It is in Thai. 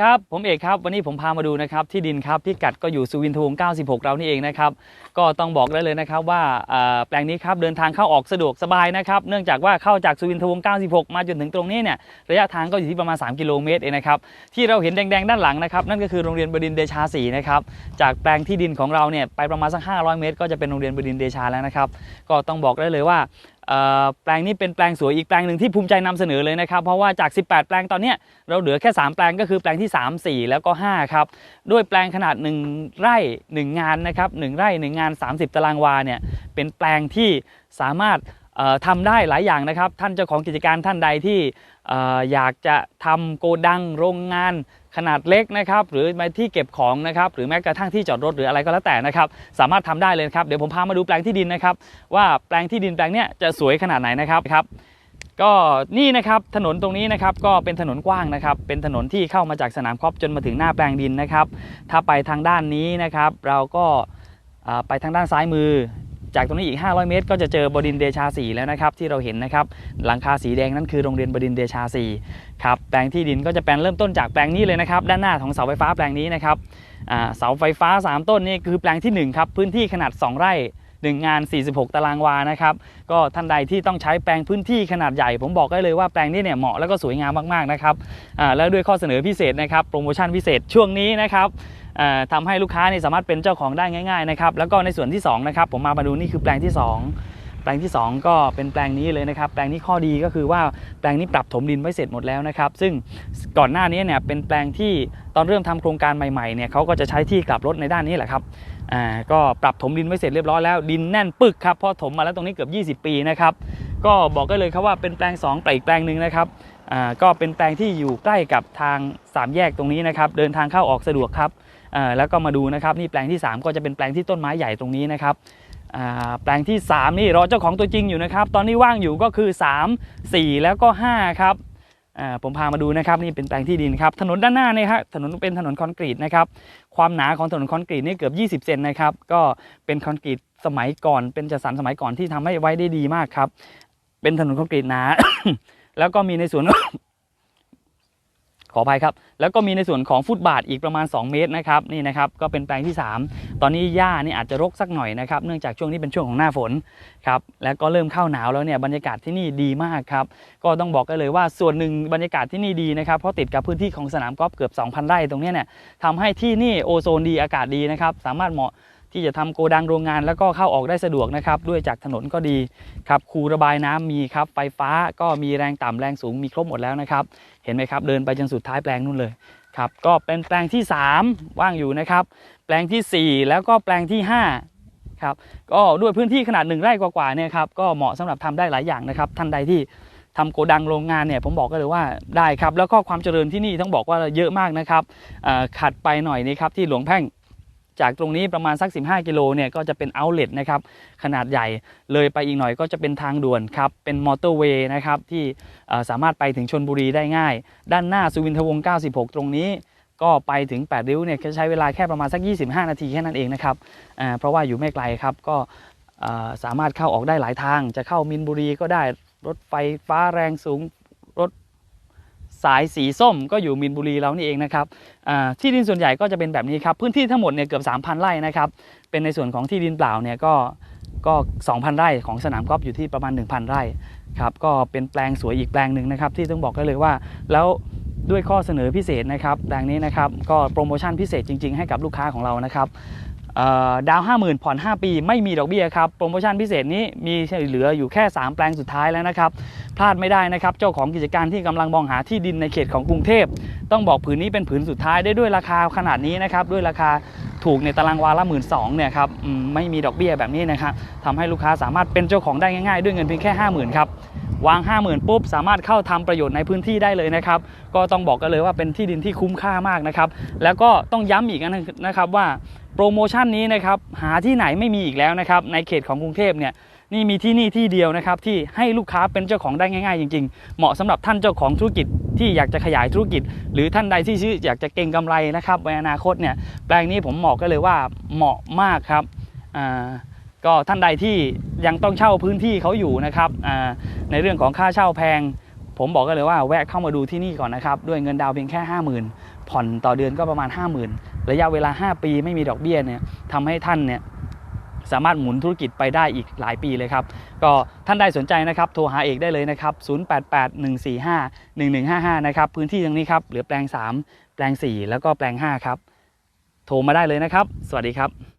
ครับผมเอกครับวันนี้ผมพามาดูนะครับที่ดินครับพิกัดก็อยู่สุวินทวงศ์96 เรานี่เองนะครับก็ต้องบอกได้เลยนะครับว่าแปลงนี้ครับเดินทางเข้าออกสะดวกสบายนะครับเนื่องจากว่าเข้าจากสุวินทวงศ์96 มาจนถึงตรงนี้เนี่ยระยะทางก็อยู่ที่ประมาณ 3 กิโลเมตรเองนะครับที่เราเห็นแดงๆด้านหลังนะครับนั่นก็คือโรงเรียนบดินเดชาศรีนะครับจากแปลงที่ดินของเราเนี่ยไปประมาณสัก 500 เมตร ก็จะเป็นโรงเรียนบดินเดชาแล้วนะครับก็ต้องบอกได้เลยว่า แปลงนี้เป็นแปลงสวยอีกแปลงหนึ่งที่ภูมิใจนำเสนอเลยนะครับ เพราะว่าจาก 18 แปลงตอนนี้เราเหลือแค่ 3 แปลงก็คือแปลงที่ 3 4 แล้วก็ 5 ครับ ด้วยแปลงขนาด 1 ไร่ 1 งานนะครับ1ไร่ 1 งาน 30 ตารางวาเนี่ยเป็นแปลงที่สามารถเอ่อทำได้หลายอย่างนะครับ ท่านเจ้าของกิจการท่านใดที่เอ่ออยากจะทำโกดังโรงงาน ขนาดเล็กนะครับหรือมาที่เก็บของนะครับหรือแม้กระทั่งที่จอดรถหรืออะไรก็แล้วแต่นะครับสามารถทำได้เลยครับเดี๋ยวผมพามาดูแปลงที่ดินนะครับว่าแปลงที่ดินแปลงเนี้ยจะสวยขนาดไหนนะครับครับก็นี่นะครับถนนตรงนี้นะครับก็เป็นถนนกว้างนะครับเป็นถนนที่เข้ามาจากสนามกอล์ฟจนมาถึงหน้าแปลงดินนะครับ ถ้าไปทางด้านนี้นะครับ เราก็ไปทางด้านซ้ายมือ จากตรงนี้อีก 500 เมตร ก็จะเจอบดินเดชาสีแล้วนะครับที่เราเห็นนะครับหลังคาสีแดงนั่นคือโรงเรียนบดินเดชาสีครับแปลงที่ดินก็จะแปลงเริ่มต้นจากแปลงนี้เลยนะครับด้านหน้าของเสาไฟฟ้าแปลงนี้นะครับเสาไฟฟ้า 3 ต้นนี่คือแปลงทีหนึ่1ครับพื้นที่ขนาด 2 ไร่ 1 งาน 46 ตารางวานะครับ ก็ท่านใดที่ต้องใช้แปลงพื้นที่ขนาดใหญ่ ผมบอกได้เลยว่าแปลงนี้เนี่ยเหมาะแล้วก็สวยงามมากๆนะครับแล้วด้วยข้อเสนอพิเศษนะครับโปรโมชั่นพิเศษช่วงนี้นะครับอ่าทำให้ลูกค้านี่สามารถเป็นเจ้าของได้ง่ายๆนะครับแล้วก็ในส่วนที่สองนะครับผมมามาดูนี่คือแปลงที่สองแปลงที่สองก็เป็นแปลงนี้เลยนะครับ แปลงนี้ข้อดีก็คือว่าแปลงนี้ปรับถมดินไว้เสร็จหมดแล้วนะครับ ซึ่งก่อนหน้านี้เนี่ยเป็นแปลงที่ตอนเริ่มทำโครงการใหม่ๆเนี่ยเขาก็จะใช้ที่กลับรถในด้านนี้แหละครับ อ่าก็ปรับถมดินไว้เสร็จเรียบร้อยแล้วดินแน่นปึกครับพราะถมมาแล้วตรงนี้เกือบ 20 ปีนะครับก็บอกได้เลยครับว่าเป็นแปลง2ไปอีกแปลงหนึ่งนะครับอ่าก็เป็นแปลงที่อยู่ใกล้กับทางสามแยกตรงนี้นะครับเดินทางเข้าออกสะดวกครับอ่าแล้วก็มาดูนะครับนี่แปลงที่ 3 ก็จะเป็นแปลงที่ต้นไม้ใหญ่ตรงนี้นะครับอ่าแปลงที่ 3 นี่รอเจ้าของตัวจริงอยู่นะครับ ตอนนี้ว่างอยู่ก็คือ 3 4 แล้วก็ 5 ครับ ผมพามาดูนะครับนี่เป็นแปลงที่ดินครับถนนด้านหน้าเนี่ยฮะถนนเป็นถนนคอนกรีตนะครับความหนาของถนนคอนกรีตนี่เกือบ 20 เซนนะครับก็เป็นคอนกรีตสมัยก่อน เป็นจัดสรรสมัยก่อนที่ทำให้ไว้ได้ดีมากครับเป็นถนนคอนกรีตหนา แล้วก็มีในส่วน ขออภัยครับ แล้วก็มีในส่วนของฟุตบาทอีกประมาณ 2 เมตรนะครับนี่นะครับก็เป็นแปลงที่ 3 ตอนนี้หญ้านี่อาจจะรกสักหน่อยนะครับเนื่องจากช่วงนี้เป็นช่วงของหน้าฝนครับแล้วก็เริ่มเข้าหนาวแล้วเนี่ยบรรยากาศที่นี่ดีมากครับก็ต้องบอกกันเลยว่าส่วนหนึ่งบรรยากาศที่นี่ดีนะครับเพราะติดกับพื้นที่ของสนามกอล์ฟเกือบ 2,000 ไร่ตรงนี้เนี่ยทำให้ที่นี่โอโซนดีอากาศดีนะครับสามารถเหมาะ ที่จะทำโกดังโรงงานแล้วก็เข้าออกได้สะดวกนะครับ ด้วยจากถนนก็ดีครับคูระบายน้ำมีครับไฟฟ้าก็มีแรงต่ำแรงสูงมีครบหมดแล้วนะครับ เห็นไหมครับ เดินไปจนสุดท้ายแปลงนู่นเลยครับก็เป็นแปลงที่ 3 ว่างอยู่นะครับ แปลงทีสี่4 แล้วก็แปลงที่5ครับก็ด้วยพื้นที่ขนาดหนึ่งไร่กว่าๆเนี่ยครับก็เหมาะสำหรับทำได้หลายอย่างนะครับ ท่านใดที่ทำโกดังโรงงานเนี่ยผมบอกก็เลยว่าได้ครับ แล้วก็ความเจริญที่นี่ต้องบอกว่าเยอะมากนะครับขัดไปหน่อยนี่ครับที่หลวงแพ่ง จากตรงนี้ประมาณสัก 15 กิโลเนี่ยก็จะเป็นเอาเล t นะครับขนาดใหญ่เลยไปอีกหน่อยก็จะเป็นทางด่วนครับ เป็นมอเตอร์เวย์นะครับที่สามารถไปถึงชนบุรีได้ง่าย ด้านหน้าสุวินทวงศ์96 ตรงนี้ก็ไปถึง 8 ริ้วเนี่ยใช้เวลาแค่ประมาณสัก 25 นาทีแค่นั้นเองนะครับเพราะว่าอยู่ไม่ไกลครับก็สามารถเข้าออกได้หลายทาง จะเข้ามินบุรีก็ได้รถไฟฟ้าแรงสูงรถ สายสีส้มก็อยู่มินบุรีเรานี่เองนะครับที่ดินส่วนใหญ่ก็จะเป็นแบบนี้ครับพื้นที่ทั้งหมดเนี่ยเกือบ 3,000 ไร่นะครับเป็นในส่วนของที่ดินเปล่าเนี่ยก็ก็ 2,000 ไร่ของสนามกอล์ฟอยู่ที่ประมาณ 1,000 ไร่ครับก็เป็นแปลงสวยอีกแปลงหนึ่งนะครับที่ต้องบอกได้เลยว่า แล้วด้วยข้อเสนอพิเศษนะครับแปลงนี้นะครับก็โปรโมชั่นพิเศษจริง ๆ ให้กับลูกค้าของเรานะครับ เอ่อดาว50,000ผ่อน5 ปี ไม่มีดอกเบี้ยครับโปรโมชั่นพิเศษนี้มีเหลืออยู่แค่ 3 แปลงสุดท้ายแล้วนะครับ พลาดไม่ได้นะครับ เจ้าของกิจการที่กำลังมองหาที่ดินในเขตของกรุงเทพ ต้องบอกผืนนี้เป็นผืนสุดท้ายได้ด้วยราคาขนาดนี้นะครับ ด้วยราคาถูกในตารางวาละหมื่นสองเนี่ยครับไม่มีดอกเบี้ยแบบนี้นะครับทำให้ลูกค้าสามารถเป็นเจ้าของได้ง่ายๆ ด้วยเงินเพียงแค่ 50,000ครับ วาง 50,000ปุ๊บสามารถเข้าทำประโยชน์ในพื้นที่ได้เลยนะครับ ก็ต้องบอกกันเลยว่าเป็นที่ดินที่คุ้มค่ามากนะครับ แล้วก็ต้องย้ำอีกนะครับว่าโปรโมชั่นนี้นะครับหาที่ไหนไม่มีอีกแล้วนะครับในเขตของกรุงเทพเนี่ยนี่มีที่นี่ที่เดียวนะครับที่ให้ลูกค้าเป็นเจ้าของได้ง่ายๆ จริง ๆ เหมาะสำหรับท่านเจ้าของธุรกิจที่อยากจะขยายธุรกิจ หรือท่านใดที่ชื่ออยากจะเก็งกำไรนะครับในอนาคตเนี่ยแปลงนี้ผมบอกก็เลยว่าเหมาะมากครับอ่า ก็ท่านใดที่ยังต้องเช่าพื้นที่เขาอยู่นะครับในเรื่องของค่าเช่าแพง ผมบอกกันเลยว่าแวะเข้ามาดูที่นี่ก่อนนะครับด้วยเงินดาวเพียงแค่ 50,000 ผ่อนต่อเดือนก็ประมาณ 50,000 ระยะเวลา 5 ปีไม่มีดอกเบี้ยเนี่ยทำให้ท่านเนี่ยสามารถหมุนธุรกิจไปได้อีกหลายปีเลยครับ ก็ท่านใดสนใจนะครับ โทรหาเอกได้เลยนะครับ 0881451155 นะครับ พื้นที่ตรงนี้ครับ เหลือแปลง 3 แปลง 4 แล้วก็แปลง 5 ครับ โทรมาได้เลยนะครับ สวัสดีครับ